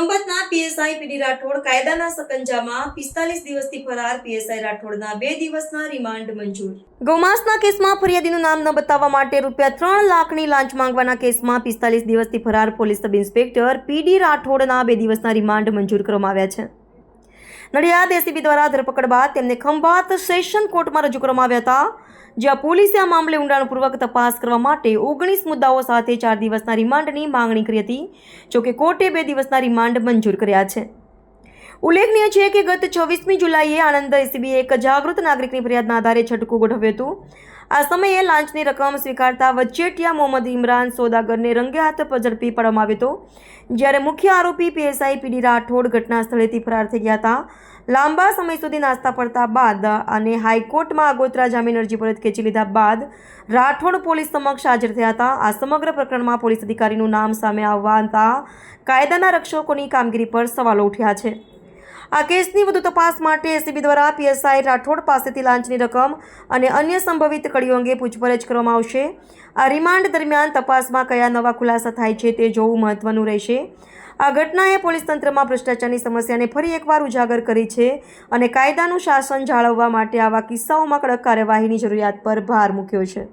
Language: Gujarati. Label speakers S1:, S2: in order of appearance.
S1: ખંભાતના પીએસઆઈ પીડી રાઠોડ કાયદાના સકંજામાં પિસ્તાલીસ દિવસથી ફરાર પીએસઆઈ રાઠોડના બે દિવસના રિમાન્ડ મંજૂર. ગૌમાંસના કેસમાં ફરિયાદીનું નામ ન બતાવવા માટે રૂપિયા ત્રણ લાખની લાંચ માંગવાના કેસમાં પિસ્તાલીસ દિવસથી ફરાર પોલીસ સબ ઇન્સ્પેક્ટર પીડી રાઠોડના બે દિવસના રિમાન્ડ મંજૂર કરવામાં આવ્યા છે. નડિયાદ એસીબી દ્વારા ધરપકડ બાદ તેમને ખંભાત સેશન કોર્ટમાં રજૂ કરવામાં આવ્યા હતા, જ્યાં પોલીસે આ મામલે ઊંડાણપૂર્વક તપાસ કરવા માટે ઓગણીસ મુદ્દાઓ સાથે ચાર દિવસના રિમાન્ડની માંગણી કરી હતી, જોકે કોર્ટે બે દિવસના રિમાન્ડ મંજૂર કર્યા છે. ઉલ્લેખનીય છે કે ગત છવ્વીસમી જુલાઈએ આણંદ એસીબીએ એક જાગૃત નાગરિકની ફરિયાદના આધારે છટકું ગોઠવ્યું હતું. આ સમયે લાંચની રકમ સ્વીકારતા વચેટિયા મોહમ્મદ ઇમરાન સોદાગરને રંગે હાથ ઝડપી પાડવામાં આવ્યો હતો. જ્યારે મુખ્ય આરોપી પીએસઆઈ પીડી રાઠોડ ઘટના સ્થળેથી ફરાર થઈ ગયા હતા. લાંબા સમય સુધી નાસ્તા પડતા બાદ અને હાઈકોર્ટમાં આગોતરા જામીન અરજી પરત ખેંચી લીધા બાદ રાઠોડ પોલીસ સમક્ષ હાજર થયા હતા. આ સમગ્ર પ્રકરણમાં પોલીસ અધિકારીનું નામ સામે આવવા કાયદાના રક્ષકોની કામગીરી પર સવાલો ઉઠ્યા છે. આ કેસની વધુ તપાસ માટે એસીબી દ્વારા પીએસઆઈ રાઠોડ પાસેથી લાંચની રકમ અને અન્ય સંભવિત કડીઓ અંગે પૂછપરછ કરવામાં આવશે. આ રિમાન્ડ દરમિયાન તપાસમાં કયા નવા ખુલાસા થાય છે તે જોવું મહત્વનું રહેશે. આ ઘટનાએ પોલીસ તંત્રમાં ભ્રષ્ટાચારની સમસ્યાને ફરી એકવાર ઉજાગર કરી છે અને કાયદાનું શાસન જાળવવા માટે આવા કિસ્સાઓમાં કડક કાર્યવાહીની જરૂરિયાત પર ભાર મૂક્યો છે.